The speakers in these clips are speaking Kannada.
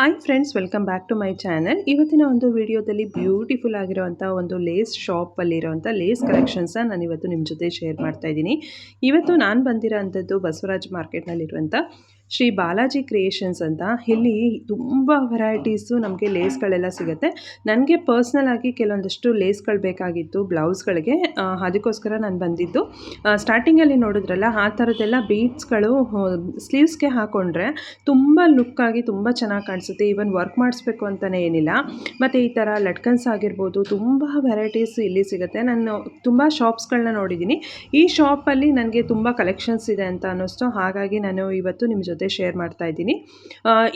Hi friends welcome back to my channel ಇವತ್ತಿನ ಒಂದು ವಿಡಿಯೋದಲ್ಲಿ ಬ್ಯೂಟಿಫುಲ್ ಆಗಿರುವಂಥ ಒಂದು ಲೇಸ್ ಶಾಪಲ್ಲಿರುವಂಥ ಲೇಸ್ ಕಲೆಕ್ಷನ್ಸ್ನ ನಾನು ಇವತ್ತು ನಿಮ್ಮ ಜೊತೆ ಶೇರ್ ಮಾಡ್ತಾ ಇದ್ದೀನಿ. ಇವತ್ತು ನಾನು ಬಂದಿರೋ ಅಂಥದ್ದು ಬಸವರಾಜ್ ಮಾರ್ಕೆಟ್ನಲ್ಲಿರುವಂಥ ಶ್ರೀ ಬಾಲಾಜಿ ಕ್ರಿಯೇಷನ್ಸ್ ಅಂತ ಇಲ್ಲಿ ತುಂಬ ವೆರೈಟೀಸು ನಮಗೆ ಲೇಸ್ಗಳೆಲ್ಲ ಸಿಗುತ್ತೆ. ನನಗೆ ಪರ್ಸ್ನಲ್ ಆಗಿ ಕೆಲವೊಂದಷ್ಟು ಲೇಸ್ಗಳು ಬೇಕಾಗಿತ್ತು, ಬ್ಲೌಸ್ಗಳಿಗೆ ಅದಕ್ಕೋಸ್ಕರ ನಾನು ಬಂದಿದ್ದು. ಸ್ಟಾರ್ಟಿಂಗಲ್ಲಿ ನೋಡಿದ್ರಲ್ಲ, ಆ ಥರದ್ದೆಲ್ಲ ಬೀಟ್ಸ್ಗಳು ಸ್ಲೀವ್ಸ್ಗೆ ಹಾಕ್ಕೊಂಡ್ರೆ ತುಂಬ ಲುಕ್ಕಾಗಿ ತುಂಬ ಚೆನ್ನಾಗಿ ಕಾಣಿಸುತ್ತೆ. ಈವನ್ ವರ್ಕ್ ಮಾಡಿಸ್ಬೇಕು ಅಂತಲೇ ಏನಿಲ್ಲ. ಮತ್ತು ಈ ಥರ ಲಟ್ಕನ್ಸ್ ಆಗಿರ್ಬೋದು, ತುಂಬ ವೆರೈಟೀಸ್ ಇಲ್ಲಿ ಸಿಗುತ್ತೆ. ನಾನು ತುಂಬ ಶಾಪ್ಸ್ಗಳನ್ನ ನೋಡಿದ್ದೀನಿ. ಈ ಶಾಪಲ್ಲಿ ನನಗೆ ತುಂಬ ಕಲೆಕ್ಷನ್ಸ್ ಇದೆ ಅಂತ ಅನ್ನಿಸ್ತು. ಹಾಗಾಗಿ ನಾನು ಇವತ್ತು ನಿಮ್ಮ ಜೊತೆ ಶೇರ್ ಮಾಡ್ತಾ ಇದ್ದೀನಿ.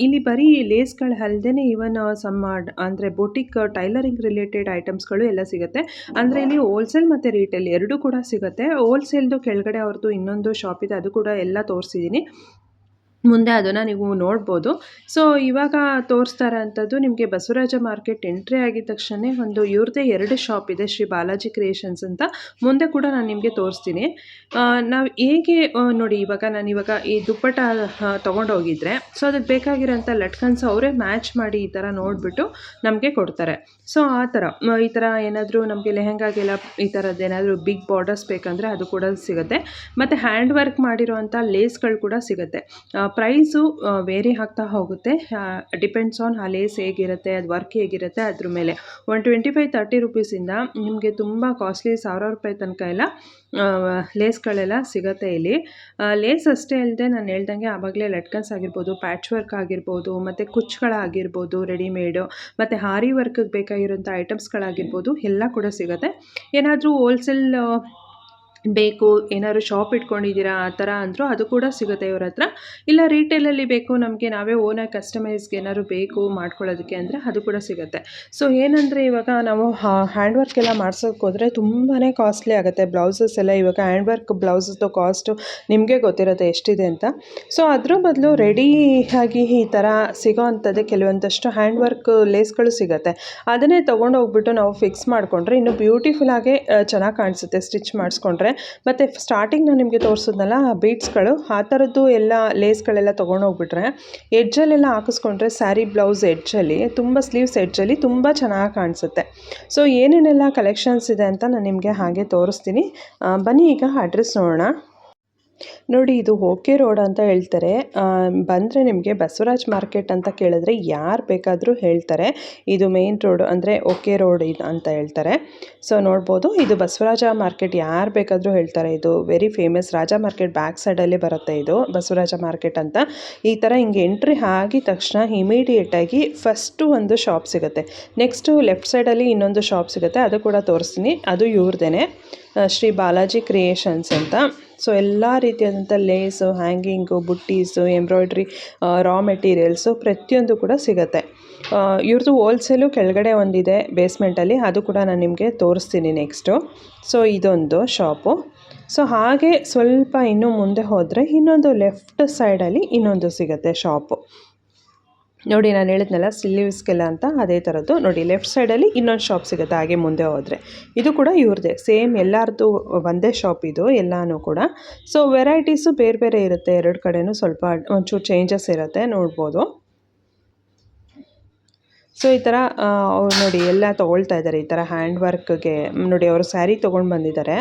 ಇಲ್ಲಿ ಬರೀ ಲೇಸ್ಗಳು ಅಲ್ಲದೆ ಇವನ್ ಸಮ್ ಅಂದರೆ ಬೊಟಿಕ್ ಟೈಲರಿಂಗ್ ರಿಲೇಟೆಡ್ ಐಟಮ್ಸ್ಗಳು ಎಲ್ಲ ಸಿಗುತ್ತೆ. ಅಂದರೆ ಇಲ್ಲಿ ಹೋಲ್ಸೇಲ್ ಮತ್ತು ರೀಟೇಲ್ ಎರಡೂ ಕೂಡ ಸಿಗುತ್ತೆ. ಹೋಲ್ಸೇಲ್ದು ಕೆಳಗಡೆ ಅವ್ರದ್ದು ಇನ್ನೊಂದು ಶಾಪ್ ಇದೆ, ಅದು ಕೂಡ ಎಲ್ಲ ತೋರಿಸಿದ್ದೀನಿ. ಮುಂದೆ ಅದನ್ನು ನೀವು ನೋಡ್ಬೋದು. ಸೊ ಇವಾಗ ತೋರಿಸ್ತಾ ಇರೋಂಥದ್ದು ನಿಮಗೆ ಬಸವರಾಜ ಮಾರ್ಕೆಟ್ ಎಂಟ್ರಿ ಆಗಿದ ತಕ್ಷಣ ಒಂದು ಇವ್ರದ್ದೇ ಎರಡು ಶಾಪ್ ಇದೆ, ಶ್ರೀ ಬಾಲಾಜಿ ಕ್ರಿಯೇಷನ್ಸ್ ಅಂತ. ಮುಂದೆ ಕೂಡ ನಾನು ನಿಮಗೆ ತೋರಿಸ್ತೀನಿ. ನಾವು ಹೇಗೆ ನೋಡಿ ಇವಾಗ ನಾನು ಇವಾಗ ಈ ದುಪ್ಪಟ್ಟ ತೊಗೊಂಡೋಗಿದ್ರೆ ಸೊ ಅದಕ್ಕೆ ಬೇಕಾಗಿರೋಂಥ ಲಟ್ಕನ್ಸ್ ಅವರೇ ಮ್ಯಾಚ್ ಮಾಡಿ ಈ ಥರ ನೋಡಿಬಿಟ್ಟು ನಮಗೆ ಕೊಡ್ತಾರೆ. ಸೊ ಆ ಥರ ಈ ಥರ ಏನಾದರೂ ನಮಗೆ ಲೆಹೆಂಗಾಗೆಲ್ಲ ಈ ಥರದ್ದು ಏನಾದರೂ ಬಿಗ್ ಬಾರ್ಡರ್ಸ್ ಬೇಕಂದರೆ ಅದು ಕೂಡ ಸಿಗುತ್ತೆ. ಮತ್ತು ಹ್ಯಾಂಡ್ ವರ್ಕ್ ಮಾಡಿರೋವಂಥ ಲೇಸ್ಗಳು ಕೂಡ ಸಿಗುತ್ತೆ. ಪ್ರೈಸು ವೇರಿ ಆಗ್ತಾ ಹೋಗುತ್ತೆ. ಡಿಪೆಂಡ್ಸ್ ಆನ್ ಆ ಲೇಸ್ ಹೇಗಿರುತ್ತೆ, ಅದು ವರ್ಕ್ ಹೇಗಿರುತ್ತೆ, ಅದ್ರ ಮೇಲೆ. ಒನ್ ಟ್ವೆಂಟಿ ಫೈವ್ ತರ್ಟಿ ರುಪೀಸಿಂದ ನಿಮಗೆ ತುಂಬ ಕಾಸ್ಟ್ಲಿ ಸಾವಿರ ರೂಪಾಯಿ ತನಕ ಎಲ್ಲ ಲೇಸ್ಗಳೆಲ್ಲ ಸಿಗುತ್ತೆ ಇಲ್ಲಿ. ಲೇಸ್ ಅಷ್ಟೇ ಅಲ್ಲದೆ ನಾನು ಹೇಳ್ದಂಗೆ ಆವಾಗಲೇ ಲಟ್ಕನ್ಸ್ ಆಗಿರ್ಬೋದು, ಪ್ಯಾಚ್ ವರ್ಕ್ ಆಗಿರ್ಬೋದು, ಮತ್ತು ಕುಚ್ಗಳಾಗಿರ್ಬೋದು ರೆಡಿಮೇಡು, ಮತ್ತು ಹಾರಿ ವರ್ಕಿಗೆ ಬೇಕಾಗಿರೋಂಥ ಐಟಮ್ಸ್ಗಳಾಗಿರ್ಬೋದು, ಎಲ್ಲ ಕೂಡ ಸಿಗುತ್ತೆ. ಏನಾದರೂ ಹೋಲ್ಸೇಲ್ ಬೇಕು, ಏನಾದ್ರು ಶಾಪ್ ಇಟ್ಕೊಂಡಿದ್ದೀರಾ, ಆ ಥರ ಅಂದರೂ ಅದು ಕೂಡ ಸಿಗುತ್ತೆ ಇವ್ರ ಹತ್ರ. ಇಲ್ಲ ರೀಟೇಲಲ್ಲಿ ಬೇಕು, ನಮಗೆ ನಾವೇ ಓನಾಗಿ ಕಸ್ಟಮೈಸ್ಗೆ ಏನಾದ್ರು ಬೇಕು ಮಾಡ್ಕೊಳ್ಳೋದಕ್ಕೆ ಅಂದರೆ ಅದು ಕೂಡ ಸಿಗುತ್ತೆ. ಸೊ ಏನಂದರೆ ಇವಾಗ ನಾವು ಹ್ಯಾಂಡ್ ವರ್ಕ್ ಎಲ್ಲ ಮಾಡ್ಸೋಕೆ ಹೋದರೆ ತುಂಬಾ ಕಾಸ್ಟ್ಲಿ ಆಗುತ್ತೆ. ಬ್ಲೌಸಸ್ ಎಲ್ಲ ಇವಾಗ ಹ್ಯಾಂಡ್ ವರ್ಕ್ ಬ್ಲೌಸಸ್ದು ಕಾಸ್ಟು ನಿಮಗೆ ಗೊತ್ತಿರುತ್ತೆ ಎಷ್ಟಿದೆ ಅಂತ. ಸೊ ಅದ್ರ ಬದಲು ರೆಡಿ ಆಗಿ ಈ ಥರ ಸಿಗೋ ಅಂಥದ್ದೇ ಕೆಲವೊಂದಷ್ಟು ಹ್ಯಾಂಡ್ ವರ್ಕ್ ಲೇಸ್ಗಳು ಸಿಗುತ್ತೆ. ಅದನ್ನೇ ತೊಗೊಂಡು ಹೋಗ್ಬಿಟ್ಟು ನಾವು ಫಿಕ್ಸ್ ಮಾಡಿಕೊಂಡ್ರೆ ಇನ್ನು ಬ್ಯೂಟಿಫುಲ್ಲಾಗೆ ಚೆನ್ನಾಗಿ ಕಾಣಿಸುತ್ತೆ ಸ್ಟಿಚ್ ಮಾಡಿಸ್ಕೊಂಡ್ರೆ. ಮತ್ತು ಸ್ಟಾರ್ಟಿಂಗ್ ನಾನು ನಿಮಗೆ ತೋರಿಸಿದ್ನಲ್ಲ ಬೀಟ್ಸ್ಗಳು ಆ ಥರದ್ದು ಎಲ್ಲ ಲೇಸ್ಗಳೆಲ್ಲ ತೊಗೊಂಡೋಗ್ಬಿಟ್ರೆ ಎಡ್ಜಲ್ಲೆಲ್ಲ ಹಾಕಿಸ್ಕೊಂಡ್ರೆ ಸ್ಯಾರಿ ಬ್ಲೌಸ್ ಎಡ್ಜಲ್ಲಿ ತುಂಬ ಸ್ಲೀವ್ಸ್ ಎಡ್ಜಲ್ಲಿ ತುಂಬ ಚೆನ್ನಾಗಿ ಕಾಣಿಸುತ್ತೆ. ಸೊ ಏನೇನೆಲ್ಲ ಕಲೆಕ್ಷನ್ಸ್ ಇದೆ ಅಂತ ನಾನು ನಿಮಗೆ ಹಾಗೆ ತೋರಿಸ್ತೀನಿ. ಬನ್ನಿ ಈಗ ಅಡ್ರೆಸ್ ನೋಡೋಣ. ನೋಡಿ, ಇದು ಓಕೆ ರೋಡ್ ಅಂತ ಹೇಳ್ತಾರೆ. ಬಂದರೆ ನಿಮಗೆ ಬಸವರಾಜ್ ಮಾರ್ಕೆಟ್ ಅಂತ ಕೇಳಿದ್ರೆ ಯಾರು ಬೇಕಾದರೂ ಹೇಳ್ತಾರೆ. ಇದು ಮೇನ್ ರೋಡ್ ಅಂದರೆ ಓಕೆ ರೋಡ್ ಇದು ಅಂತ ಹೇಳ್ತಾರೆ. ಸೊ ನೋಡ್ಬೋದು, ಇದು ಬಸವರಾಜ ಮಾರ್ಕೆಟ್ ಯಾರು ಬೇಕಾದರೂ ಹೇಳ್ತಾರೆ. ಇದು very famous Raja market back ಸೈಡಲ್ಲಿ ಬರುತ್ತೆ ಇದು ಬಸವರಾಜ ಮಾರ್ಕೆಟ್ ಅಂತ. ಈ ಥರ ಹಿಂಗೆ ಎಂಟ್ರಿ ಆಗಿದ ತಕ್ಷಣ ಇಮಿಡಿಯೇಟಾಗಿ ಫಸ್ಟು ಒಂದು ಶಾಪ್ ಸಿಗುತ್ತೆ. ನೆಕ್ಸ್ಟು ಲೆಫ್ಟ್ ಸೈಡಲ್ಲಿ ಇನ್ನೊಂದು ಶಾಪ್ ಸಿಗುತ್ತೆ. ಅದು ಕೂಡ ತೋರಿಸ್ತೀನಿ. ಅದು ಇವ್ರದೇ ಶ್ರೀ ಬಾಲಾಜಿ ಕ್ರಿಯೇಷನ್ಸ್ ಅಂತ. ಸೊ ಎಲ್ಲ ರೀತಿಯಾದಂಥ ಲೇಸು ಹ್ಯಾಂಗಿಂಗು ಬುಟ್ಟೀಸು ಎಂಬ್ರಾಯ್ಡ್ರಿ ರಾ ಮೆಟೀರಿಯಲ್ಸು ಪ್ರತಿಯೊಂದು ಕೂಡ ಸಿಗುತ್ತೆ. ಇವ್ರದ್ದು ಹೋಲ್ಸೇಲು ಕೆಳಗಡೆ ಒಂದಿದೆ ಬೇಸ್ಮೆಂಟಲ್ಲಿ ಅದು ಕೂಡ ನಾನು ನಿಮಗೆ ತೋರಿಸ್ತೀನಿ ನೆಕ್ಸ್ಟು ಸೊ ಇದೊಂದು ಶಾಪು ಸೊ ಹಾಗೆ ಸ್ವಲ್ಪ ಇನ್ನೂ ಮುಂದೆ ಹೋದರೆ ಇನ್ನೊಂದು ಲೆಫ್ಟ್ ಸೈಡಲ್ಲಿ ಇನ್ನೊಂದು ಸಿಗುತ್ತೆ ಶಾಪು ನೋಡಿ, ನಾನು ಹೇಳಿದ್ನಲ್ಲ ಸ್ಲೀವ್ಸ್ಗೆಲ್ಲ ಅಂತ ಅದೇ ಥರದ್ದು. ನೋಡಿ ಲೆಫ್ಟ್ ಸೈಡಲ್ಲಿ ಇನ್ನೊಂದು ಶಾಪ್ ಸಿಗುತ್ತೆ, ಹಾಗೆ ಮುಂದೆ ಹೋದರೆ. ಇದು ಕೂಡ ಇವ್ರದ್ದೇ. ಸೇಮ್ ಎಲ್ಲರದ್ದು ಒಂದೇ ಶಾಪ್ ಇದು, ಎಲ್ಲನೂ ಕೂಡ. ಸೊ ವೆರೈಟೀಸು ಬೇರೆ ಬೇರೆ ಇರುತ್ತೆ. ಎರಡು ಕಡೆಯೂ ಸ್ವಲ್ಪ ಒಂಚೂರು ಚೇಂಜಸ್ ಇರುತ್ತೆ, ನೋಡ್ಬೋದು. ಸೊ ಈ ಥರ ನೋಡಿ, ಎಲ್ಲ ತೊಗೊಳ್ತಾ ಇದ್ದಾರೆ. ಈ ಥರ ಹ್ಯಾಂಡ್ ವರ್ಕ್ಗೆ ನೋಡಿ, ಅವರು ಸ್ಯಾರಿ ತೊಗೊಂಡು ಬಂದಿದ್ದಾರೆ.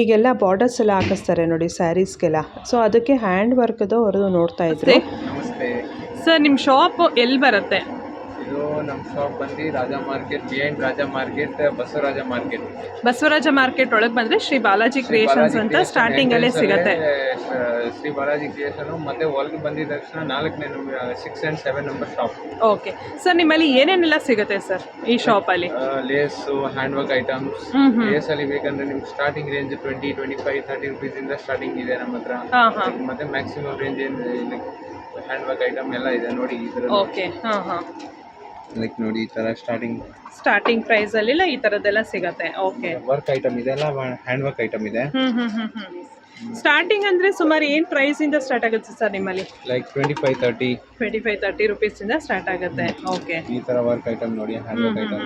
ಈಗೆಲ್ಲ ಬಾರ್ಡರ್ಸ್ ಎಲ್ಲ ಹಾಕಿಸ್ತಾರೆ, ನೋಡಿ ಸ್ಯಾರೀಸ್ಗೆಲ್ಲ ಸೊ ಅದಕ್ಕೆ ಹ್ಯಾಂಡ್ ವರ್ಕ್ದು ಅವರು ನೋಡ್ತಾ ನಮಸ್ತೆ. ಸರ್ ನಿಮ್ಮ ಶಾಪ್ ಎಲ್ಲಿ ಬರುತ್ತೆ? ಇದು ನಮ್ಮ ಶಾಪ್ ಬಂದು Raja market behind Raja market Basavaraja market Basavaraja market ಒಳಗೆ ಬಂದರೆ ಶ್ರೀ ಬಾಲಾಜಿ ಕ್ರಿಯೇಷನ್ಸ್ ಅಂತ ಸ್ಟಾರ್ಟಿಂಗ್ ಅಲ್ಲೇ ಸಿಗುತ್ತೆ. ಶ್ರೀ ಬಾಲಾಜಿ ಕ್ರಿಯೇಷನ್ ಮತ್ತೆ ಒಳಗೆ ಬಂದಿದ ತಕ್ಷಣ ನಾಲ್ಕನೇ six and seven number shop okay sir ನಿಮ್ಮಲ್ಲಿ ಏನೇನೆಲ್ಲ ಸಿಗುತ್ತೆ ಸರ್ ಈ ಶಾಪಲ್ಲಿ ಲೇಸು ಹ್ಯಾಂಡ್ ವರ್ಕ್ ಐಟಮ್ಸ್ ಅಲ್ಲಿ ಬೇಕಂದ್ರೆ ನಿಮ್ಗೆ starting range twenty twenty five thirty ರುಪೀಸಿಂದ ಇಂದ ಸ್ಟಾರ್ಟಿಂಗ್ ಇದೆ ನಮ್ಮ ಹತ್ರ. ಮತ್ತೆ ಮ್ಯಾಕ್ಸಿಮಮ್ ರೇಂಜ್ ಏನು ಹ್ಯಾಂಡ್ ವರ್ಕ್ ಐಟಮ್ ಎಲ್ಲ ಇದೆ ನೋಡಿ ಓಕೆ ಹಾಂ ಹಾಂ. ಲೈಕ್ ನೋಡಿ ಈ ಥರ ಸ್ಟಾರ್ಟಿಂಗ್ ಸ್ಟಾರ್ಟಿಂಗ್ ಪ್ರೈಸಲ್ಲಿಲ್ಲ ಈ ಥರದ್ದೆಲ್ಲ ಸಿಗುತ್ತೆ. ಓಕೆ ವರ್ಕ್ ಐಟಮ್ ಇದೆ ಎಲ್ಲ ಹ್ಯಾಂಡ್ ವರ್ಕ್ ಐಟಮ್ ಇದೆ. ಹ್ಮ್ ಹ್ಞೂ ಹ್ಞೂ ಸ್ಟಾರ್ಟಿಂಗ್ ಅಂದ್ರೆ ಸುಮಾರು ಏನು ಇಂದ ಸ್ಟಾರ್ಟ್ ಆಗುತ್ತೆ ಸರ್ ನಿಮ್ಮಲ್ಲಿ? Like twenty five thirty twenty five thirty ರುಪೀಸಿಂದ start ಆಗುತ್ತೆ. ಓಕೆ ಈ ತರ ವರ್ಕ್ ಐಟಮ್ ನೋಡಿ ಹ್ಯಾಂಡ್ ವರ್ಕ್ ಐಟಮ್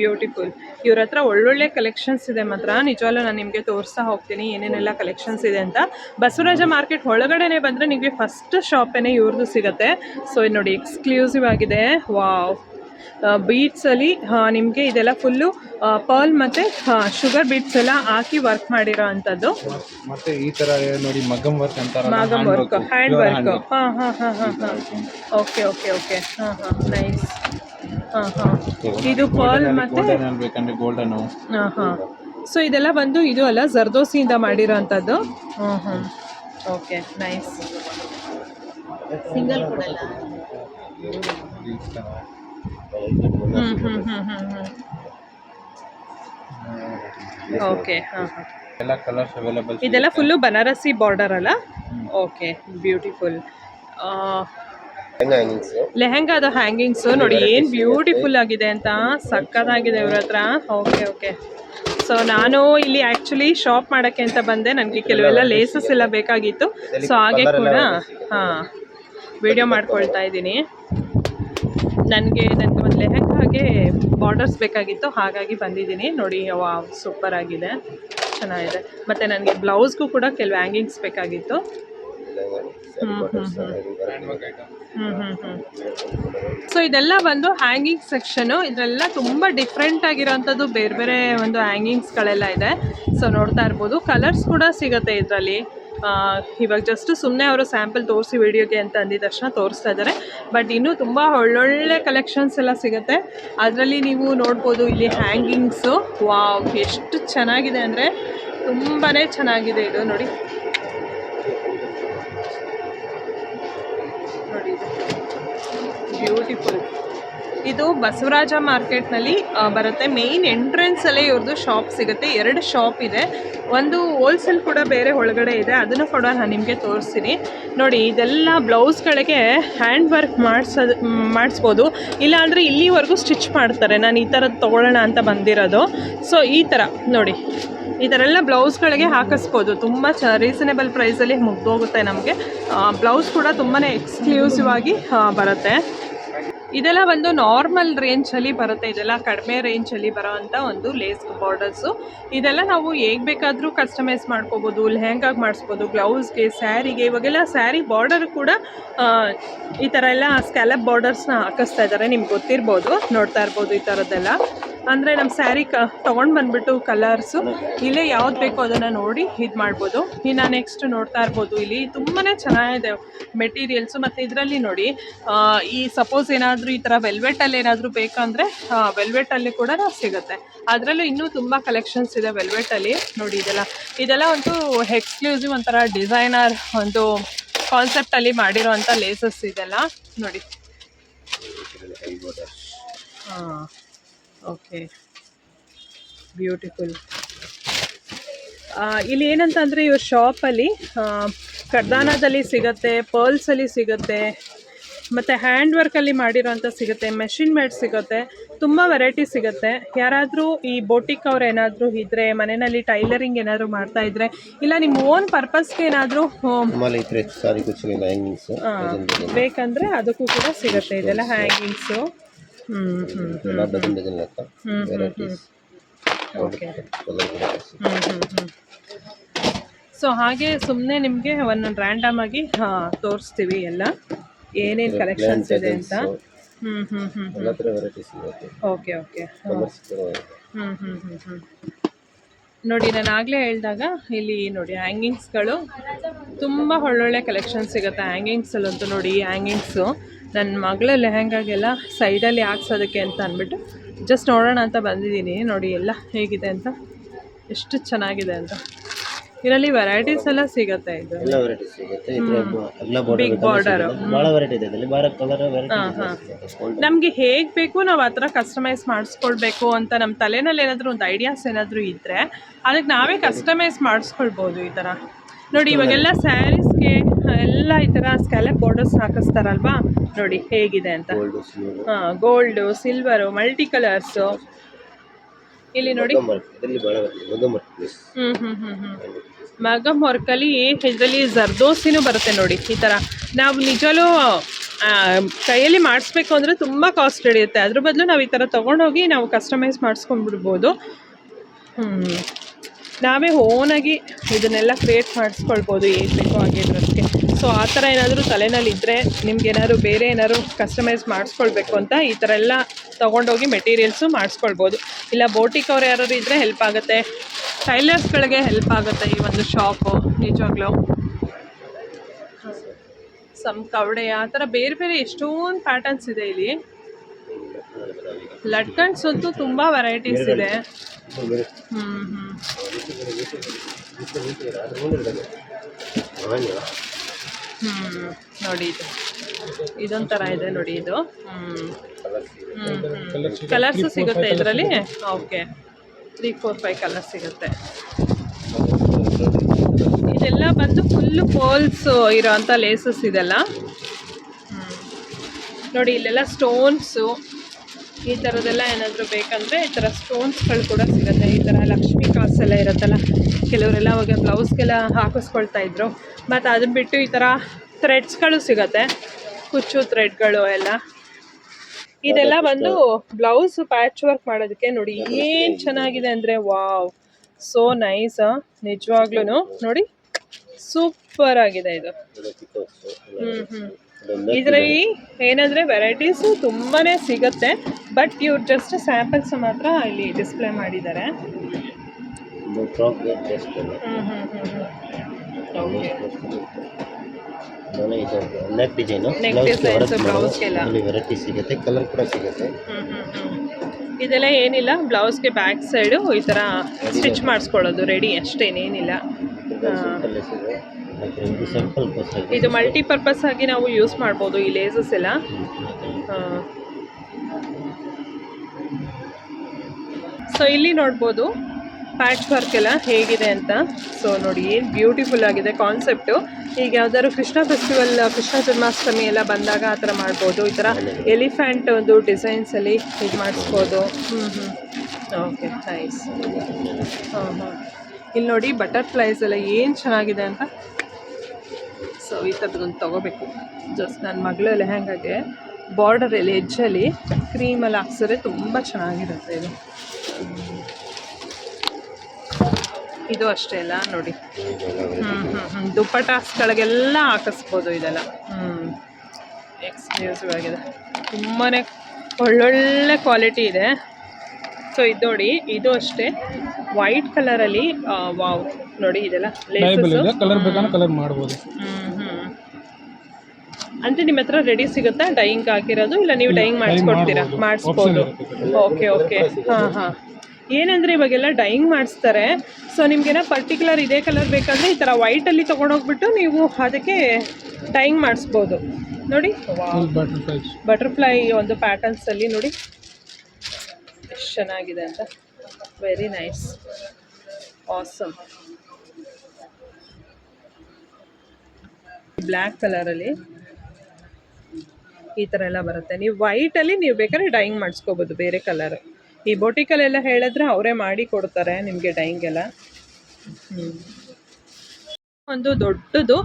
ಬ್ಯೂಟಿಫುಲ್ ಇವ್ರ ಹತ್ರ ಒಳ್ಳೊಳ್ಳೆ ಕಲೆಕ್ಷನ್ಸ್ ಇದೆ ಮಾತ್ರ. ನಿಜವಾಗ್ಲೂ ನಾನು ನಿಮಗೆ ತೋರಿಸ್ತಾ ಹೋಗ್ತೀನಿ. ಏನೇನೆಲ್ಲ ಕಲೆಕ್ಷನ್ಸ್ ಇದೆ ಅಂತ. ಬಸವರಾಜ ಮಾರ್ಕೆಟ್ ಒಳಗಡೆನೆ ಬಂದರೆ ನಿಮಗೆ ಫಸ್ಟ್ ಶಾಪೇನೆ ಇವ್ರದ್ದು ಸಿಗುತ್ತೆ. ಸೊ ಇದು ನೋಡಿ ಎಕ್ಸ್ಕ್ಲೂಸಿವ್ ಆಗಿದೆ. ವಾವ್ ಬೀಟ್ಸಲ್ಲಿ ನಿಮಗೆ ಇದೆಲ್ಲ ಫುಲ್ಲು ಪರ್ಲ್ ಮತ್ತು ಶುಗರ್ ಬೀಟ್ಸ್ ಎಲ್ಲ ಹಾಕಿ ವರ್ಕ್ ಮಾಡಿರೋ ಅಂಥದ್ದು. ಮತ್ತೆ ಈ ಥರ ನೋಡಿ ಮಗಮ್ ವರ್ಕ್ ಅಂತ ಮಗಮ್ ವರ್ಕ್ ಹ್ಯಾಂಡ್ ವರ್ಕ್ ಹಾಂ ಹಾಂ ಹಾಂ ಹಾಂ ಹಾಂ. ಓಕೆ ಓಕೆ ಓಕೆ ಹಾಂ ಹಾಂ. ನೈಸ್ ಇದು ಪರ್ಲ್ ಮತ್ತೆ ಅನ್ಬೇಕಂದ್ರೆ ಗೋಲ್ಡನ್ ಸೊ ಇದೆಲ್ಲ ಬಂದು ಇದು ಅಲ್ಲ ಜರ್ದೋಸಿಯಿಂದ ಮಾಡಿರೋ ಅಂಥದ್ದು ಹ್ಞೂ ಹ್ಞೂ ಓಕೆ ನೈಸ್ ಸಿಂಗಲ್ ಕೊಡಲ್ಲ ಹ್ಞೂ ಹ್ಞೂ ಹ್ಞೂ ಹ್ಞೂ ಹ್ಞೂ ಓಕೆ ಹಾಂ ಹಾಂ. ಎಲ್ಲ ಕಲರ್ಸ್ ಅವೈಲೇಬಲ್ ಇದೆಲ್ಲ ಫುಲ್ಲು ಬನಾರಸಿ ಬಾರ್ಡರ್ ಅಲ್ಲ? ಓಕೆ ಬ್ಯೂಟಿಫುಲ್ ಲೆಹಂಗಾದ ಹ್ಯಾಂಗಿಂಗ್ಸ್ ನೋಡಿ ಏನ್ ಬ್ಯೂಟಿಫುಲ್ ಆಗಿದೆ ಅಂತ ಸಕ್ಕತ್ತಾಗಿದೆ ಇವ್ರ ಹತ್ರ. ಓಕೆ ಓಕೆ ಸೊ ನಾನು ಇಲ್ಲಿ ಆಕ್ಚುಲಿ ಶಾಪ್ ಮಾಡಕ್ಕೆ ಅಂತ ಬಂದೆ. ನನಗೆ ಕೆಲವೆಲ್ಲ ಲೇಸಸ್ ಎಲ್ಲ ಬೇಕಾಗಿತ್ತು. ಸೊ ಹಾಗೆ ಕೂಡ ಹಾ ವಿಡಿಯೋ ಮಾಡ್ಕೊಳ್ತಾ ಇದ್ದೀನಿ. ನನಗೆ ನನಗೆ ಒಂದು ಲೆಹಂಗಾಗೆ ಬಾರ್ಡರ್ಸ್ ಬೇಕಾಗಿತ್ತು. ಹಾಗಾಗಿ ಬಂದಿದ್ದೀನಿ. ನೋಡಿ ವಾ ಸೂಪರ್ ಆಗಿದೆ. ಚೆನ್ನಾಗಿದೆ. ಮತ್ತು ನನಗೆ ಬ್ಲೌಸ್ಗೂ ಕೂಡ ಕೆಲವು ಹ್ಯಾಂಗಿಂಗ್ಸ್ ಬೇಕಾಗಿತ್ತು. ಸೊ ಇದೆಲ್ಲ ಬಂದು ಹ್ಯಾಂಗಿಂಗ್ ಸೆಕ್ಷನ್ ಇದೆಲ್ಲ ತುಂಬ ಡಿಫ್ರೆಂಟ್ ಆಗಿರೋವಂಥದ್ದು ಬೇರೆ ಬೇರೆ ಒಂದು ಹ್ಯಾಂಗಿಂಗ್ಸ್ಗಳೆಲ್ಲ ಇದೆ. ಸೊ ನೋಡ್ತಾ ಇರ್ಬೋದು. ಕಲರ್ಸ್ ಕೂಡ ಸಿಗುತ್ತೆ ಇದರಲ್ಲಿ. ಇವಾಗ ಜಸ್ಟ್ ಸುಮ್ಮನೆ ಅವರು ಸ್ಯಾಂಪಲ್ ತೋರಿಸಿ ವಿಡಿಯೋಗೆ ಅಂತ ಅಂದಿದ ತಕ್ಷಣ ತೋರಿಸ್ತಾ ಇದ್ದಾರೆ. ಬಟ್ ಇನ್ನೂ ತುಂಬ ಒಳ್ಳೊಳ್ಳೆ ಕಲೆಕ್ಷನ್ಸ್ ಎಲ್ಲ ಸಿಗುತ್ತೆ. ಅದರಲ್ಲಿ ನೀವು ನೋಡ್ಬೋದು ಇಲ್ಲಿ ಹ್ಯಾಂಗಿಂಗ್ಸು ವಾವ್ ಎಷ್ಟು ಚೆನ್ನಾಗಿದೆ ಅಂದರೆ ತುಂಬಾ ಚೆನ್ನಾಗಿದೆ ಇದು ನೋಡಿ. ಬ್ಯೂಟಿಫುಲ್ ಇದು ಬಸವರಾಜ ಮಾರ್ಕೆಟ್ನಲ್ಲಿ ಬರುತ್ತೆ. ಮೇಯ್ನ್ ಎಂಟ್ರೆನ್ಸಲ್ಲೇ ಇವ್ರದ್ದು ಶಾಪ್ ಸಿಗುತ್ತೆ. ಎರಡು ಶಾಪ್ ಇದೆ. ಒಂದು ಹೋಲ್ಸೇಲ್ ಕೂಡ ಬೇರೆ ಒಳಗಡೆ ಇದೆ. ಅದನ್ನು ಕೂಡ ನಾನು ನಿಮಗೆ ತೋರಿಸ್ತೀನಿ. ನೋಡಿ, ಇದೆಲ್ಲ ಬ್ಲೌಸ್ಗಳಿಗೆ ಹ್ಯಾಂಡ್ ವರ್ಕ್ ಮಾಡಿಸೋದು, ಮಾಡಿಸ್ಬೋದು. ಇಲ್ಲಾಂದರೆ ಇಲ್ಲಿವರೆಗೂ ಸ್ಟಿಚ್ ಮಾಡ್ತಾರೆ. ನಾನು ಈ ಥರದ್ದು ತೊಗೊಳ್ಳೋಣ ಅಂತ ಬಂದಿರೋದು. ಸೊ ಈ ಥರ. ನೋಡಿ, ಈ ಥರ ಎಲ್ಲ ಬ್ಲೌಸ್ಗಳಿಗೆ ಹಾಕಿಸ್ಬೋದು. ತುಂಬ ಚ ರೀಸನೇಬಲ್ ಪ್ರೈಸಲ್ಲಿ ಮುಗ್ದೋಗುತ್ತೆ ನಮಗೆ. ಬ್ಲೌಸ್ ಕೂಡ ತುಂಬಾ ಎಕ್ಸ್ಕ್ಲೂಸಿವ್ ಆಗಿ ಬರುತ್ತೆ. ಇದೆಲ್ಲ ಒಂದು ನಾರ್ಮಲ್ ರೇಂಜಲ್ಲಿ ಬರುತ್ತೆ, ಇದೆಲ್ಲ ಕಡಿಮೆ ರೇಂಜಲ್ಲಿ ಬರೋವಂಥ ಒಂದು ಲೇಸ್ ಬಾರ್ಡರ್ಸು ಇದೆಲ್ಲ ನಾವು ಹೇಗೆ ಬೇಕಾದರೂ ಕಸ್ಟಮೈಸ್ ಮಾಡ್ಕೋಬೋದು, ಲೆಹಂಗಾಗಿ ಮಾಡಿಸ್ಬೋದು ಸ್ಯಾರಿ ಸ್ಯಾರಿಗೆ ಇವಾಗೆಲ್ಲ ಸ್ಯಾರಿ ಬಾರ್ಡರ್ ಕೂಡ ಈ ಥರ ಎಲ್ಲ ಸ್ಕ್ಯಾಲಪ್ ಬಾರ್ಡರ್ಸ್ನ ಹಾಕಿಸ್ತಾ ಇದ್ದಾರೆ ನಿಮ್ಗೆ ಗೊತ್ತಿರ್ಬೋದು, ನೋಡ್ತಾ ಇರ್ಬೋದು ಈ ಥರದ್ದೆಲ್ಲ ಅಂದರೆ ನಮ್ಮ ಸ್ಯಾರಿ ಕ ತೊಗೊಂಡು ಬಂದುಬಿಟ್ಟು ಕಲರ್ಸು ಇಲ್ಲೇ ಯಾವ್ದು ಬೇಕೋ ಅದನ್ನು ನೋಡಿ ಇದು ಮಾಡ್ಬೋದು. ಇನ್ನು ನೆಕ್ಸ್ಟ್ ನೋಡ್ತಾ ಇರ್ಬೋದು ಇಲ್ಲಿ. ತುಂಬಾ ಚೆನ್ನಾಗಿದೆ ಮೆಟೀರಿಯಲ್ಸು ಮತ್ತು ಇದರಲ್ಲಿ ನೋಡಿ ಈ ಸಪೋಸ್ ಏನಾದರೂ ಈ ಥರ ವೆಲ್ವೆಟಲ್ಲಿ ಏನಾದರೂ ಬೇಕಂದರೆ ವೆಲ್ವೆಟಲ್ಲಿ ಕೂಡ ಸಿಗುತ್ತೆ. ಅದರಲ್ಲೂ ಇನ್ನೂ ತುಂಬ ಕಲೆಕ್ಷನ್ಸ್ ಇದೆ ವೆಲ್ವೆಟಲ್ಲಿ ನೋಡಿ ಇದೆಲ್ಲ. ಇದೆಲ್ಲ ಒಂದು ಎಕ್ಸ್ಕ್ಲೂಸಿವ್ ಒಂಥರ ಡಿಸೈನರ್ ಒಂದು ಕಾನ್ಸೆಪ್ಟಲ್ಲಿ ಮಾಡಿರೋವಂಥ ಲೇಸಸ್ ಇದೆಲ್ಲ. ನೋಡಿ. ಹಾಂ. ಓಕೆ. ಬ್ಯೂಟಿಫುಲ್. ಇಲ್ಲಿ ಏನಂತ ಅಂದರೆ ಇವ್ರ ಶಾಪಲ್ಲಿ ಕಡ್ದಾನದಲ್ಲಿ ಸಿಗುತ್ತೆ ಪರ್ಲ್ಸಲ್ಲಿ ಸಿಗುತ್ತೆ ಮತ್ತು ಹ್ಯಾಂಡ್ ವರ್ಕಲ್ಲಿ ಮಾಡಿರೋಂಥ ಸಿಗುತ್ತೆ ಮೆಷಿನ್ ಮೇಡ್ ಸಿಗುತ್ತೆ ತುಂಬ ವೆರೈಟಿ ಸಿಗುತ್ತೆ. ಯಾರಾದರೂ ಈ ಬೋಟಿಕ್ ಅವ್ರು ಏನಾದರೂ ಇದ್ದರೆ ಮನೆಯಲ್ಲಿ ಟೈಲರಿಂಗ್ ಏನಾದರೂ ಮಾಡ್ತಾ ಇದ್ರೆ ಇಲ್ಲ ನಿಮ್ಮ ಓನ್ ಪರ್ಪಸ್ಗೆ ಏನಾದರೂ ಬೇಕಂದರೆ ಅದಕ್ಕೂ ಕೂಡ ಸಿಗುತ್ತೆ ಇದೆಲ್ಲ ಹ್ಯಾಂಗಿಂಗ್ಸು ಹ್ಞೂ ಲೆಕ್ಕ ಹ್ಮ್, ಕಲರ್ ಸೊ ಹಾಗೆ ಸುಮ್ಮನೆ ನಿಮಗೆ ಒಂದೊಂದು ರ್ಯಾಂಡಮ್ ಆಗಿ ತೋರಿಸ್ತೀವಿ ಎಲ್ಲ. ಏನೇನು ಕಲೆಕ್ಷನ್ಸ್ ಇದೆ ಅಂತ. ಹ್ಞೂ ಹ್ಞೂ ಹ್ಞೂ ಓಕೆ ಓಕೆ ಹ್ಞೂ ಹ್ಞೂ ಹ್ಞೂ ಹ್ಞೂ ನೋಡಿ ನಾನು ಆಗಲೇ ಹೇಳಿದಾಗ ಇಲ್ಲಿ ನೋಡಿ ಹ್ಯಾಂಗಿಂಗ್ಸ್ಗಳು ತುಂಬ ಒಳ್ಳೊಳ್ಳೆ ಕಲೆಕ್ಷನ್ ಸಿಗುತ್ತೆ. ಹ್ಯಾಂಗಿಂಗ್ಸಲ್ಲಂತೂ ನೋಡಿ ಈ ಹ್ಯಾಂಗಿಂಗ್ಸು ನನ್ನ ಮಗಳ ಲೆಹೆಂಗಾಗೆಲ್ಲ ಸೈಡಲ್ಲಿ ಹಾಕ್ಸೋದಕ್ಕೆ ಅಂತ ಅಂದ್ಬಿಟ್ಟು ಜಸ್ಟ್ ನೋಡೋಣ ಅಂತ ಬಂದಿದ್ದೀನಿ. ನೋಡಿ ಎಲ್ಲ ಹೇಗಿದೆ ಅಂತ. ಎಷ್ಟು ಚೆನ್ನಾಗಿದೆ ಅಂತ. ಇದರಲ್ಲಿ ವೆರೈಟೀಸ್ ಎಲ್ಲ ಸಿಗುತ್ತೆ ಇದು. ಎಲ್ಲ ಸಿಗುತ್ತೆ. ಎಲ್ಲ ಬಾರ್ಡರ್ ಬಹಳ ವೆರೈಟಿ ಇದೆ ಇದರಲ್ಲಿ. ಬಾರ ಕಲರ್ ವೆರೈಟಿ ನಮಗೆ ಹೇಗೆ ಬೇಕು ನಾವು ಆ ಥರ ಕಸ್ಟಮೈಸ್ ಮಾಡಿಸ್ಕೊಳ್ಬೇಕು ಅಂತ ನಮ್ಮ ತಲೆನಲ್ಲಿ ಏನಾದರೂ ಒಂದು ಐಡಿಯಾಸ್ ಏನಾದರೂ ಇದ್ದರೆ ಅದಕ್ಕೆ ನಾವೇ ಕಸ್ಟಮೈಸ್ ಮಾಡಿಸ್ಕೊಳ್ಬೋದು ಈ ಥರ. ನೋಡಿ ಇವಾಗೆಲ್ಲ ಸ್ಯಾರೀಸ್ಗೆ ಎಲ್ಲ ಈ ಥರ ಸ್ಕ್ಯಾಲಪ್ ಬಾರ್ಡರ್ಸ್ ಹಾಕಿಸ್ತಾರಲ್ವಾ? ನೋಡಿ ಹೇಗಿದೆ ಅಂತ. ಹಾಂ ಗೋಲ್ಡು ಸಿಲ್ವರು ಮಲ್ಟಿ ಕಲರ್ಸು ಇಲ್ಲಿ ನೋಡಿ. ಹ್ಮ್ ಹ್ಮ್ ಹ್ಮ್ ಹ್ಞೂ ಮಗಮ್ ವರ್ಕಲ್ಲಿ ಇದರಲ್ಲಿ ಜರ್ದೋಸಿನೂ ಬರುತ್ತೆ ನೋಡಿ ಈ ಥರ ನಾವು ನಿಜಲೂ ಕೈಯಲ್ಲಿ ಮಾಡಿಸ್ಬೇಕು ಅಂದರೆ ತುಂಬ ಕಾಸ್ಟ್ ಹಿಡಿಯುತ್ತೆ. ಅದ್ರ ಬದಲು ನಾವು ಈ ಥರ ತೊಗೊಂಡೋಗಿ ನಾವು ಕಸ್ಟಮೈಸ್ ಮಾಡಿಸ್ಕೊಂಡ್ಬಿಡ್ಬೋದು. ಹ್ಞೂ ನಾವೇ ಓನಾಗಿ ಇದನ್ನೆಲ್ಲ ಕ್ರಿಯೇಟ್ ಮಾಡಿಸ್ಕೊಳ್ಬೋದು ಹೇಗೆ ಬೇಕೋ ಹಾಗೆ ಡ್ರೆಸ್ಗೆ ಸೊ ಆ ಥರ ಏನಾದರೂ ತಲೆನಲ್ಲಿ ಇದ್ದರೆ ನಿಮ್ಗೆ ಏನಾದ್ರು ಬೇರೆ ಏನಾದ್ರು ಕಸ್ಟಮೈಸ್ ಮಾಡಿಸ್ಕೊಳ್ಬೇಕು ಅಂತ ಈ ಥರ ಎಲ್ಲ ತೊಗೊಂಡೋಗಿ ಮೆಟೀರಿಯಲ್ಸು ಮಾಡಿಸ್ಕೊಳ್ಬೋದು. ಇಲ್ಲ ಬೋಟಿಕ್ ಅವ್ರು ಯಾರು ಇದ್ದರೆ ಹೆಲ್ಪ್ ಆಗುತ್ತೆ. ಟೈಲರ್ಸ್ಗಳಿಗೆ ಹೆಲ್ಪ್ ಆಗುತ್ತೆ ಈ ಒಂದು ಶಾಪು ನಿಜವಾಗ್ಲೂ. ಸಮ್ ಕವಡೆ ಆ ಥರ ಬೇರೆ ಬೇರೆ ಎಷ್ಟೊಂದು ಪ್ಯಾಟರ್ನ್ಸ್ ಇದೆ ಇಲ್ಲಿ. ಲಟ್ಕನ್ಸ್ ಅಂತೂ ತುಂಬ ವೆರೈಟೀಸ್ ಇದೆ. ಹ್ಞೂ ಹ್ಞೂ ನೋಡಿ ಇದು. ಇದೊಂಥರ ಇದೆ ನೋಡಿ ಇದು. ಹ್ಞೂ ಹ್ಞೂ ಕಲರ್ಸು ಸಿಗುತ್ತೆ ಇದರಲ್ಲಿ? Okay. Three four five colour ಸಿಗುತ್ತೆ. ಇದೆಲ್ಲ ಬಂದು ಫುಲ್ಲು ಫೋಲ್ಸ್ ಇರೋವಂಥ ಲೇಸಸ್ ಇದೆಲ್ಲ. ನೋಡಿ ಇಲ್ಲೆಲ್ಲ ಸ್ಟೋನ್ಸು ಈ ಥರದ್ದೆಲ್ಲ ಏನಾದರೂ ಬೇಕಂದರೆ ಈ ಥರ ಸ್ಟೋನ್ಸ್ಗಳು ಕೂಡ ಸಿಗುತ್ತೆ. ಈ ಥರ ಲಕ್ಷ್ಮಿ ಕಾಸ್ ಎಲ್ಲ ಇರುತ್ತಲ್ಲ ಕೆಲವರೆಲ್ಲ ಅವಾಗ ಬ್ಲೌಸ್ಗೆಲ್ಲ ಹಾಕಿಸ್ಕೊಳ್ತಾ ಇದ್ರು. ಮತ್ತು ಅದನ್ನ ಬಿಟ್ಟು ಈ ಥರ ಥ್ರೆಡ್ಸ್ಗಳು ಸಿಗುತ್ತೆ. ಕುಚ್ಚು ಥ್ರೆಡ್ಗಳು ಎಲ್ಲ. ಇದೆಲ್ಲ ಬಂದು ಬ್ಲೌಸ್ ಪ್ಯಾಚ್ ವರ್ಕ್ ಮಾಡೋದಕ್ಕೆ ನೋಡಿ ಏನು ಚೆನ್ನಾಗಿದೆ ಅಂದರೆ ವಾವ್ ಸೋ ನೈಸ್ ನಿಜವಾಗ್ಲೂ ನೋಡಿ ಸೂಪರ್ ಆಗಿದೆ ಇದು. ಹ್ಞೂ ಹ್ಮ್ ಇದರಲ್ಲಿ ಏನಂದ್ರೆ ವೆರೈಟೀಸು ತುಂಬಾನೇ ಸಿಗುತ್ತೆ ಬಟ್ ಇವ್ರು ಜಸ್ಟ್ ಸ್ಯಾಂಪಲ್ಸ್ ಮಾತ್ರ ಇಲ್ಲಿ ಡಿಸ್ಪ್ಲೇ ಮಾಡಿದ್ದಾರೆ. ನೆಕ್ ಡಿಸೈನು ವೆರೈಟಿ ಸಿಗುತ್ತೆ ಕಲರ್ ಕೂಡ ಸಿಗುತ್ತೆ. ಇದೆಲ್ಲ ಏನಿಲ್ಲ ಬ್ಲೌಸ್ಗೆ ಬ್ಯಾಕ್ ಸೈಡು ಈ ಥರ ಸ್ಟಿಚ್ ಮಾಡಿಸ್ಕೊಳ್ಳೋದು ರೆಡಿ ಅಷ್ಟೇನೇನಿಲ್ಲ ಇದೆ ಮಲ್ಟಿಪರ್ಪಸ್ ಆಗಿ ನಾವು ಯೂಸ್ ಮಾಡ್ಬೋದು ಈ ಲೇಸಸ್ ಎಲ್ಲ. ಸೊ ಇಲ್ಲಿ ನೋಡ್ಬೋದು ಪ್ಯಾಚ್ ವರ್ಕ್ ಎಲ್ಲ ಹೇಗಿದೆ ಅಂತ. ಸೊ ನೋಡಿ ಏನು ಬ್ಯೂಟಿಫುಲ್ ಆಗಿದೆ ಕಾನ್ಸೆಪ್ಟು ಈಗ ಯಾವ್ದಾದ್ರು ಕೃಷ್ಣ ಫೆಸ್ಟಿವಲ್ ಕೃಷ್ಣ ಜನ್ಮಾಷ್ಟಮಿ ಎಲ್ಲ ಬಂದಾಗ ಆ ಥರ ಮಾಡ್ಬೋದು. ಈ ಥರ ಎಲಿಫೆಂಟ್ ಒಂದು ಡಿಸೈನ್ಸಲ್ಲಿ ಇದು ಮಾಡಿಸ್ಬೋದು. ಹ್ಞೂ ಹ್ಞೂ ಓಕೆ ನೈಸ್ ಹಾಂ ಹಾಂ. ಇಲ್ಲಿ ನೋಡಿ ಬಟರ್ಫ್ಲೈಸ್ ಎಲ್ಲ ಏನು ಚೆನ್ನಾಗಿದೆ ಅಂತ. ಸೊ ಈ ಥರದ್ದೊಂದು ತೊಗೋಬೇಕು. ಜಸ್ಟ್ ನನ್ನ ಮಗಳ ಲೆಹಂಗಾಗೆ ಬಾರ್ಡರಲ್ಲಿ ಎಜ್ಜಲ್ಲಿ ಕ್ರೀಮಲ್ಲಿ ಹಾಕ್ಸಿದ್ರೆ ತುಂಬ ಚೆನ್ನಾಗಿರುತ್ತೆ ಇದು. ಇದು ಅಷ್ಟೇ ಅಲ್ಲ ನೋಡಿ. ಹ್ಞೂ ಹ್ಞೂ ಹ್ಞೂ ದುಪ್ಪಟಾಸ್ಗಳಿಗೆಲ್ಲ ಹಾಕಿಸ್ಬೋದು ಇದೆಲ್ಲ. ಹ್ಞೂ ಎಕ್ಸ್ಕ್ಲೂಸಿವ್ ಆಗಿದೆ. ತುಂಬಾ ಒಳ್ಳೊಳ್ಳೆ ಕ್ವಾಲಿಟಿ ಇದೆ. ಸೊ ಇದು ನೋಡಿ ಇದು ಅಷ್ಟೇ. ವೈಟ್ ಕಲರಲ್ಲಿ ವಾವ್ ನೋಡಿ ಇದೆಲ್ಲ ಲೇಸಸ್ ಕಲರ್ ಬೇಕಂದ್ರೆ ಕಲರ್ ಮಾಡ್ಬೋದು. ಹ್ಮ್. ಅಂದ್ರೆ ನಿಮ್ಮ ಹತ್ರ ರೆಡಿ ಸಿಗುತ್ತಾ ಡೈಯಿಂಗ್ ಹಾಕಿರೋದು? ಇಲ್ಲ ನೀವು ಡೈಯಿಂಗ್ ಮಾಡಿಸ್ಕೊಡ್ತೀರಾ? ಮಾಡಿಸ್ಬೋದು. ಓಕೆ ಓಕೆ ಹಾಂ ಹಾಂ. ಏನಂದ್ರೆ ಇವಾಗೆಲ್ಲ ಡೈಯಿಂಗ್ ಮಾಡಿಸ್ತಾರೆ. ಸೊ ನಿಮಗೇನೋ ಪರ್ಟಿಕ್ಯುಲರ್ ಇದೇ ಕಲರ್ ಬೇಕಂದ್ರೆ ಈ ಥರ ವೈಟಲ್ಲಿ ತೊಗೊಂಡೋಗ್ಬಿಟ್ಟು ನೀವು ಅದಕ್ಕೆ ಡೈಯಿಂಗ್ ಮಾಡಿಸ್ಬೋದು. ನೋಡಿ. ಬಟರ್ಫ್ಲೈ ಒಂದು ಪ್ಯಾಟರ್ನ್ಸಲ್ಲಿ ನೋಡಿ. ಎಷ್ಟು ಚೆನ್ನಾಗಿದೆ ಅಂತ. ವೆರಿ ನೈಸ್ ಆಸಮ್ ಬ್ಲ್ಯಾಕ್ ಕಲರಲ್ಲಿ ಈ ಥರ ಎಲ್ಲ ಬರುತ್ತೆ. ನೀವು ವೈಟಲ್ಲಿ ನೀವು ಬೇಕಾದ್ರೆ ಡೈಯಿಂಗ್ ಮಾಡಿಸ್ಕೋಬೋದು ಬೇರೆ ಕಲರ್ ಈ ಬೋಟಿಕಲ್ಲೆಲ್ಲ ಹೇಳಿದ್ರೆ ಅವರೇ ಮಾಡಿ ಕೊಡ್ತಾರೆ ನಿಮಗೆ ಡೈಯಿಂಗ್ ಎಲ್ಲ. ಹ್ಮ್. ಒಂದು ದೊಡ್ಡದು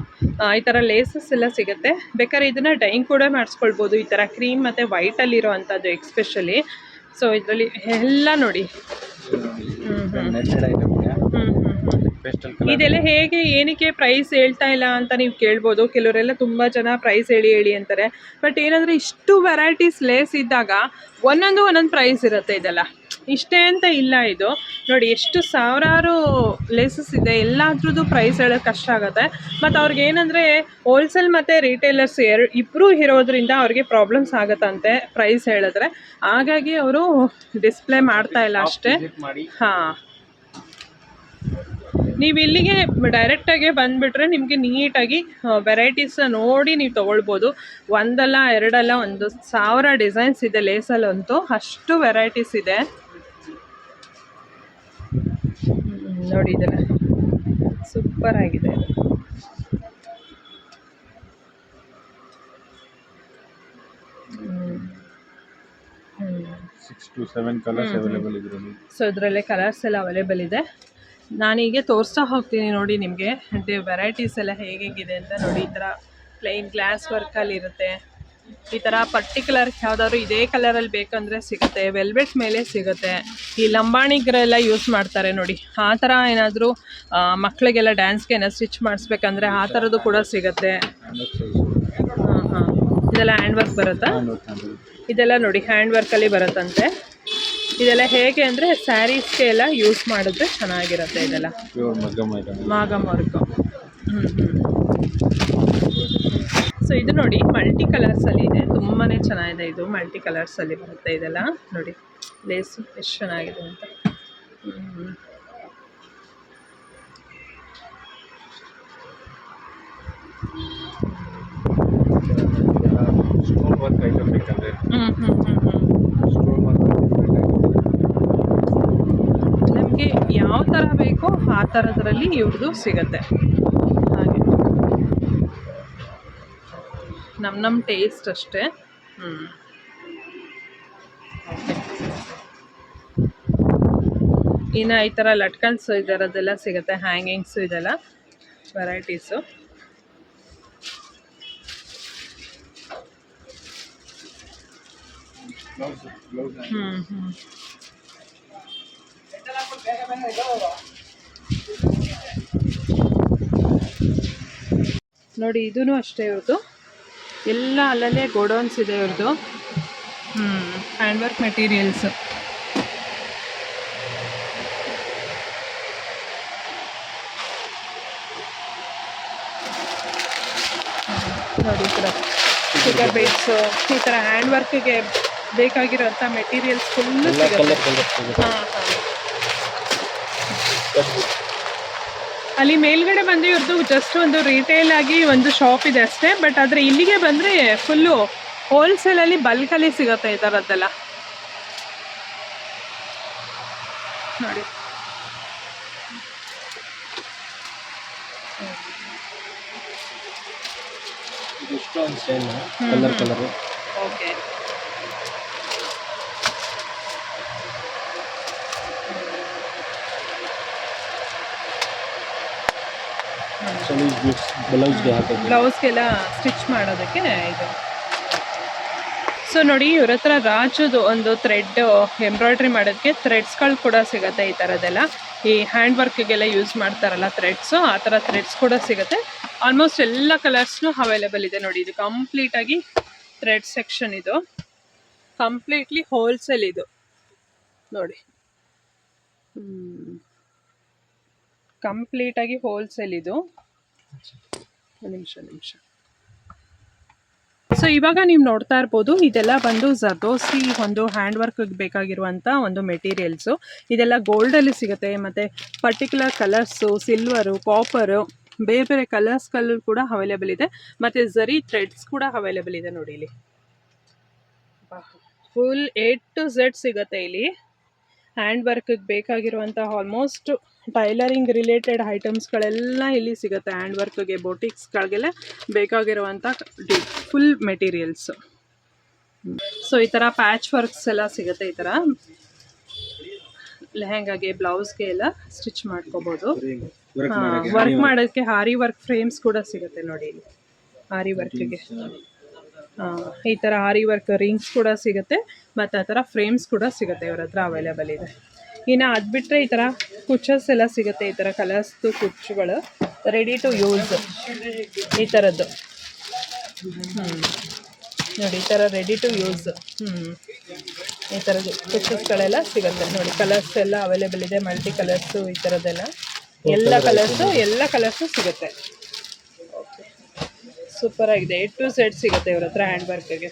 ಈ ಥರ ಲೇಸಸ್ ಎಲ್ಲ ಸಿಗುತ್ತೆ. ಬೇಕಾದ್ರೆ ಇದನ್ನ ಡೈಯಿಂಗ್ ಕೂಡ ಮಾಡಿಸ್ಕೊಳ್ಬೋದು. ಈ ಥರ ಕ್ರೀಮ್ ಮತ್ತು ವೈಟಲ್ಲಿರೋ ಅಂಥದ್ದು ಎಕ್ಸ್ಪೆಷಲಿ ಸೊ ಇದರಲ್ಲಿ ಎಲ್ಲ ನೋಡಿ. ಹ್ಞೂ ಹ್ಞೂ ಹ್ಞೂ ಇದೆಲ್ಲ ಹೇಗೆ ಏನಕ್ಕೆ ಪ್ರೈಸ್ ಹೇಳ್ತಾ ಇಲ್ಲ ಅಂತ ನೀವು ಕೇಳ್ಬೋದು. ಕೆಲವರೆಲ್ಲ ತುಂಬ ಜನ ಪ್ರೈಸ್ ಹೇಳಿ ಹೇಳಿ ಅಂತಾರೆ. ಬಟ್ ಏನಂದ್ರೆ ಇಷ್ಟು ವೆರೈಟೀಸ್ ಲೇಸ್ ಇದ್ದಾಗ ಒಂದೊಂದು ಒಂದೊಂದು ಪ್ರೈಸ್ ಇರುತ್ತೆ ಇದೆಲ್ಲ. ಇಷ್ಟೇ ಅಂತ ಇಲ್ಲ ಇದು. ನೋಡಿ ಎಷ್ಟು ಸಾವಿರಾರು ಲೇಸಸ್ ಇದೆ. ಎಲ್ಲಾದ್ರದ್ದು ಪ್ರೈಸ್ ಹೇಳೋಕ್ಕೆ ಕಷ್ಟ ಆಗುತ್ತೆ. ಮತ್ತು ಅವ್ರಿಗೆ ಏನಂದರೆ ಹೋಲ್ಸೇಲ್ ಮತ್ತು ರಿಟೇಲರ್ಸ್ ಎರಡು ಇಬ್ಬರೂ ಇರೋದ್ರಿಂದ ಅವ್ರಿಗೆ ಪ್ರಾಬ್ಲಮ್ಸ್ ಆಗುತ್ತಂತೆ ಪ್ರೈಸ್ ಹೇಳಿದ್ರೆ. ಹಾಗಾಗಿ ಅವರು ಡಿಸ್ಪ್ಲೇ ಮಾಡ್ತಾ ಇಲ್ಲ ಅಷ್ಟೇ. ಹಾಂ. ನೀವು ಇಲ್ಲಿಗೆ ಡೈರೆಕ್ಟಾಗಿ ಬಂದುಬಿಟ್ರೆ ನಿಮಗೆ ನೀಟಾಗಿ ವೆರೈಟೀಸ್ ನೋಡಿ ನೀವು ತೊಗೊಳ್ಬೋದು. ಒಂದಲ್ಲ ಎರಡಲ್ಲ ಒಂದು ಸಾವಿರ ಡಿಸೈನ್ಸ್ ಇದೆ ಲೇಸಲ್ಲಂತೂ ಅಷ್ಟು ವೆರೈಟೀಸ್ ಇದೆ. ನೋಡಿ ಇದೆಲ್ಲ. ಸೂಪರ್ ಆಗಿದೆ. ಸೊ ಇದರಲ್ಲೇ. ಕಲರ್ಸ್ ಎಲ್ಲ ಅವೈಲೇಬಲ್ ಇದೆ. ನಾನೀಗ ತೋರಿಸ್ತಾ ಹೋಗ್ತೀನಿ ನೋಡಿ ನಿಮಗೆ. ವೆರೈಟೀಸ್ ಎಲ್ಲ ಹೇಗೆ ಹೇಗಿದೆ ಅಂತ ನೋಡಿ ಈ ಥರ ಪ್ಲೈನ್ ಗ್ಲಾಸ್ ವರ್ಕಲ್ಲಿ ಇರುತ್ತೆ. ಈ ಥರ ಪರ್ಟಿಕ್ಯುಲರ್ ಯಾವುದಾದ್ರು ಇದೇ ಕಲರಲ್ಲಿ ಬೇಕಂದರೆ ಸಿಗುತ್ತೆ ವೆಲ್ವೆಟ್ ಮೇಲೆ ಸಿಗುತ್ತೆ. ಈ ಲಂಬಾಣಿಗರೆಲ್ಲ ಯೂಸ್ ಮಾಡ್ತಾರೆ ನೋಡಿ. ಆ ಥರ ಏನಾದರೂ ಮಕ್ಕಳಿಗೆಲ್ಲ ಡ್ಯಾನ್ಸ್ಗೆ ಏನೋ ಸ್ಟಿಚ್ ಮಾಡಿಸ್ಬೇಕಂದ್ರೆ ಆ ಥರದ್ದು ಕೂಡ ಸಿಗುತ್ತೆ. ಹಾಂ ಹಾಂ. ಇದೆಲ್ಲ ಹ್ಯಾಂಡ್ ವರ್ಕ್ ಬರುತ್ತಾ ಇದೆಲ್ಲ ನೋಡಿ ಹ್ಯಾಂಡ್ ವರ್ಕಲ್ಲಿ ಬರುತ್ತಂತೆ. ಇದೆಲ್ಲ ಹೇಗೆ ಅಂದರೆ ಸ್ಯಾರೀಸ್ಗೆ ಎಲ್ಲ ಯೂಸ್ ಮಾಡಿದ್ರೆ ಚೆನ್ನಾಗಿರುತ್ತೆ ಇದೆಲ್ಲ. ಮಾಗಮ್ ವರ್ಕು ಹ್ಞೂ ಸೊ ಇದು ನೋಡಿ ಮಲ್ಟಿ ಕಲರ್ಸಲ್ಲಿ ಇದೆ. ತುಂಬಾ ಚೆನ್ನಾಗಿದೆ ಇದು. ಮಲ್ಟಿ ಕಲರ್ಸಲ್ಲಿ ಬರುತ್ತೆ ಇದೆಲ್ಲ. ನೋಡಿ ಲೇಸು ಎಷ್ಟು ಚೆನ್ನಾಗಿದೆ ಅಂತ. ಹ್ಮ್. ಹ್ಮ್ ವರ್ಕ್ ಐಟಮ್ ಬೇಕಂದ್ರೆ ಹ್ಮ್ ಹ್ಮ್ ಹ್ಮ್ ಹ್ಮ್ ಸ್ಟೋನ್ ವರ್ಕ್ ನಮಗೆ ಯಾವ ಥರ ಬೇಕೋ, ಆ ಥರದ್ರಲ್ಲಿ ಇವ್ರದ್ದು ಸಿಗುತ್ತೆ. ಹಾಗೆ. ನಮ್ಮ ನಮ್ಮ ಟೇಸ್ಟ್ ಅಷ್ಟೇ. ಹ್ಞೂ ಇನ್ನು ಈ ಥರ ಲಟ್ಕನ್ಸು ಇದರದ್ದೆಲ್ಲ ಸಿಗುತ್ತೆ, ಹ್ಯಾಂಗಿಂಗ್ಸು ಇದೆಲ್ಲ, ವೆರೈಟೀಸು. ಹ್ಞೂ ಹ್ಞೂ ನೋಡಿ ಇದೂ ಅಷ್ಟೇ ಇವ್ರದ್ದು ಎಲ್ಲ ಅಲ್ಲಲ್ಲೇ ಗೋಡೌನ್ಸ್ ಇದೆ ಇವ್ರದ್ದು ಹ್ಮ್ ಹ್ಯಾಂಡ್ ವರ್ಕ್ ಮೆಟೀರಿಯಲ್ಸ್ ನೋಡಿ ಈ ಥರ ಶುಗರ್ ಬೀಟ್ಸು ಈ ಥರ ಹ್ಯಾಂಡ್ ವರ್ಕ್ಗೆ ಬೇಕಾಗಿರೋಂಥ ಮೆಟೀರಿಯಲ್ಸ್ ಫುಲ್ಲು ಹಾಂ ಹಾಂ. ಅಲ್ಲಿ ಮೇಲ್ಗಡೆ ಬಂದು ಇವ್ರದ್ದು ಜಸ್ಟ್ ಒಂದು ರಿಟೇಲ್ ಆಗಿ ಒಂದು ಶಾಪ್ ಇದೆ ಅಷ್ಟೇ ಬಟ್ ಆದರೆ ಇಲ್ಲಿಗೆ ಬಂದರೆ ಫುಲ್ಲು ಹೋಲ್ಸೇಲಲ್ಲಿ ಬಲ್ಕಲ್ಲಿ ಸಿಗುತ್ತೆ ಈ ಥರದ್ದೆಲ್ಲ ನೋಡಿ. ಕಲರ್ ಕಲರ್ ಓಕೆ ಸಲೀಸ್ ಬೀಟ್ಸ್ ಬ್ಲೌಸ್ಗೆ ಹಾಕೋದು ಬ್ಲೌಸ್ಗೆಲ್ಲ ಸ್ಟಿಚ್ ಮಾಡೋದಕ್ಕೆ ಇದು. ಸೊ ನೋಡಿ, ಇವ್ರ ಹತ್ರ ರಾಜದು ಒಂದು ಥ್ರೆಡ್ ಎಂಬ್ರಾಯ್ಡ್ರಿ ಮಾಡೋದಕ್ಕೆ ಥ್ರೆಡ್ಸ್ಗಳು ಕೂಡ ಸಿಗುತ್ತೆ ಈ ಥರದ್ದೆಲ್ಲ ಈ ಹ್ಯಾಂಡ್ ವರ್ಕ್ಗೆಲ್ಲ ಯೂಸ್ ಮಾಡ್ತಾರಲ್ಲ ಥ್ರೆಡ್ಸು ಆ ಥರ ಥ್ರೆಡ್ಸ್ ಕೂಡ ಸಿಗುತ್ತೆ. ಆಲ್ಮೋಸ್ಟ್ ಎಲ್ಲ ಕಲರ್ಸ್ನು ಅವೈಲೇಬಲ್ ಇದೆ ನೋಡಿ, ಇದು ಕಂಪ್ಲೀಟಾಗಿ ಥ್ರೆಡ್ ಸೆಕ್ಷನ್ ಇದು. ಕಂಪ್ಲೀಟ್ಲಿ ಹೋಲ್ಸೇಲ್ ಇದು. ನೋಡಿ. ಕಂಪ್ಲೀಟಾಗಿ ಹೋಲ್ಸೇಲ್ ಇದು. ನಿಮಿಷ ನಿಮಿಷ. ಸೊ ಇವಾಗ ನೀವು ನೋಡ್ತಾ ಇರ್ಬೋದು, ಇದೆಲ್ಲ ಬಂದು ಜರ್ದೋಸಿ ಒಂದು ಹ್ಯಾಂಡ್ ವರ್ಕ್ ಬೇಕಾಗಿರುವಂಥ ಒಂದು ಮೆಟೀರಿಯಲ್ಸು ಇದೆಲ್ಲ ಗೋಲ್ಡಲ್ಲಿ ಸಿಗುತ್ತೆ, ಮತ್ತು ಪರ್ಟಿಕ್ಯುಲರ್ ಕಲರ್ಸು ಸಿಲ್ವರು ಕಾಪರು ಬೇರೆ ಬೇರೆ ಕಲರ್ಸ್ ಕಲರ್ ಕೂಡ ಅವೈಲೇಬಲ್ ಇದೆ. ಮತ್ತು ಝರಿ ಥ್ರೆಡ್ಸ್ ಕೂಡ ಅವೈಲೇಬಲ್ ಇದೆ ನೋಡಿ ಇಲ್ಲಿ. ಫುಲ್ ಎ ಟು ಝೆಡ್ ಸಿಗುತ್ತೆ ಇಲ್ಲಿ. ಹ್ಯಾಂಡ್ ವರ್ಕ್ಗೆ ಬೇಕಾಗಿರುವಂಥ ಆಲ್ಮೋಸ್ಟ್ ಟೈಲರಿಂಗ್ ರಿಲೇಟೆಡ್ ಐಟಮ್ಸ್ಗಳೆಲ್ಲ ಇಲ್ಲಿ ಸಿಗುತ್ತೆ. ಹ್ಯಾಂಡ್ ವರ್ಕ್ಗೆ ಬೋಟಿಕ್ಸ್ಗಳಿಗೆಲ್ಲ ಬೇಕಾಗಿರುವಂಥ ಡಿ ಫುಲ್ ಮೆಟೀರಿಯಲ್ಸು. ಸೊ ಈ ಥರ ಪ್ಯಾಚ್ ವರ್ಕ್ಸ್ ಎಲ್ಲ ಸಿಗುತ್ತೆ ಈ ಥರ. ಲೆಹೆಂಗಾಗೆ ಬ್ಲೌಸ್ಗೆ ಎಲ್ಲ ಸ್ಟಿಚ್ ಮಾಡ್ಕೋಬೋದು. ವರ್ಕ್. ಮಾಡೋದಕ್ಕೆ ಹಾರಿ ವರ್ಕ್ ಫ್ರೇಮ್ಸ್ ಕೂಡ ಸಿಗುತ್ತೆ ನೋಡಿ ಇಲ್ಲಿ. ಹಾರಿ ವರ್ಕ್ಗೆ. ಈ ಥರ ಆರಿ ವರ್ಕ್ ರಿಂಗ್ಸ್ ಕೂಡ ಸಿಗುತ್ತೆ, ಮತ್ತು ಆ ಥರ ಫ್ರೇಮ್ಸ್ ಕೂಡ ಸಿಗುತ್ತೆ ಇವ್ರ ಹತ್ರ ಅವೈಲೇಬಲ್ ಇದೆ. ಇನ್ನು ಅದು ಬಿಟ್ಟರೆ ಈ ಥರ ಕುಚ್ಚಸ್ ಎಲ್ಲ ಸಿಗುತ್ತೆ, ಈ ಥರ ಕಲರ್ಸ್ದು ಕುಚ್ಚುಗಳು ರೆಡಿ ಟು ಯೂಸ್ ಈ ಥರದ್ದು ನೋಡಿ ಈ ಥರ ರೆಡಿ ಟು ಯೂಸ್ ಹ್ಞೂ ಈ ಥರದ್ದು ಕುಚ್ಚಸ್ಗಳೆಲ್ಲ ಸಿಗುತ್ತೆ. ನೋಡಿ ಕಲರ್ಸ್ ಎಲ್ಲ ಅವೈಲೇಬಲ್ ಇದೆ ಮಲ್ಟಿ ಕಲರ್ಸು ಈ ಥರದ್ದೆಲ್ಲ ಎಲ್ಲ ಕಲರ್ಸು ಎಲ್ಲ ಕಲರ್ಸು ಸಿಗುತ್ತೆ. ಸೂಪರ್ ಆಗಿದೆ. ಎ ಟು ಸೆಟ್ ಸಿಗುತ್ತೆ ಇವ್ರ ಹತ್ರ ಹ್ಯಾಂಡ್ ವರ್ಕ್ಗೆ